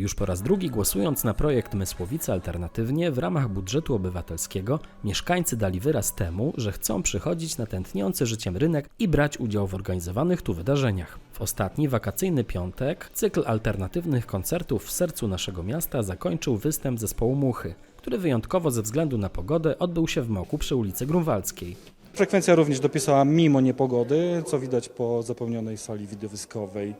Już po raz drugi głosując na projekt Mysłowice Alternatywnie w ramach budżetu obywatelskiego, mieszkańcy dali wyraz temu, że chcą przychodzić na tętniący życiem rynek i brać udział w organizowanych tu wydarzeniach. W ostatni wakacyjny piątek cykl alternatywnych koncertów w sercu naszego miasta zakończył występ zespołu Muchy, który wyjątkowo ze względu na pogodę odbył się w Moku przy ulicy Grunwaldzkiej. Frekwencja również dopisała mimo niepogody, co widać po zapełnionej sali widowiskowej.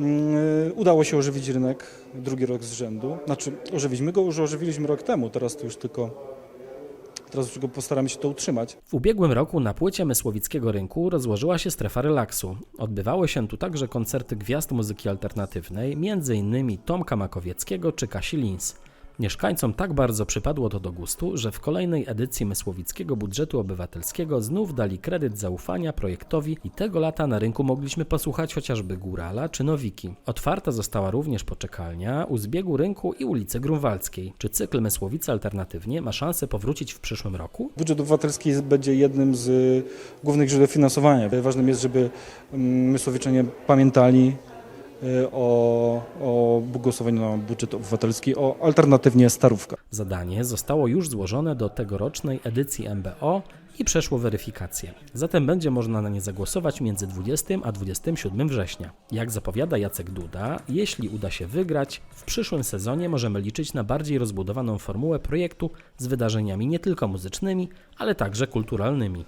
Mm, y, Udało się ożywić rynek drugi rok z rzędu. Znaczy, ożywić. My go już ożywiliśmy rok temu, teraz to już tylko. Teraz już postaramy się to utrzymać. W ubiegłym roku na płycie Mysłowickiego Rynku rozłożyła się strefa relaksu. Odbywały się tu także koncerty gwiazd muzyki alternatywnej, m.in. Tomka Makowieckiego czy Kasi Lins. Mieszkańcom tak bardzo przypadło to do gustu, że w kolejnej edycji Mysłowickiego Budżetu Obywatelskiego znów dali kredyt zaufania projektowi i tego lata na rynku mogliśmy posłuchać chociażby Górala czy Nowiki. Otwarta została również poczekalnia u zbiegu rynku i ulicy Grunwaldzkiej. Czy cykl Mysłowice Alternatywnie ma szansę powrócić w przyszłym roku? Budżet obywatelski będzie jednym z y, głównych źródeł finansowania. Ważnym jest, żeby mm, Mysłowiczanie pamiętali y, o, o głosowaniu na budżet obywatelski, o alternatywnie Starówka. Zadanie zostało już złożone do tegorocznej edycji MBO i przeszło weryfikację. Zatem będzie można na nie zagłosować między 20 a 27 września. Jak zapowiada Jacek Duda, jeśli uda się wygrać, w przyszłym sezonie możemy liczyć na bardziej rozbudowaną formułę projektu z wydarzeniami nie tylko muzycznymi, ale także kulturalnymi.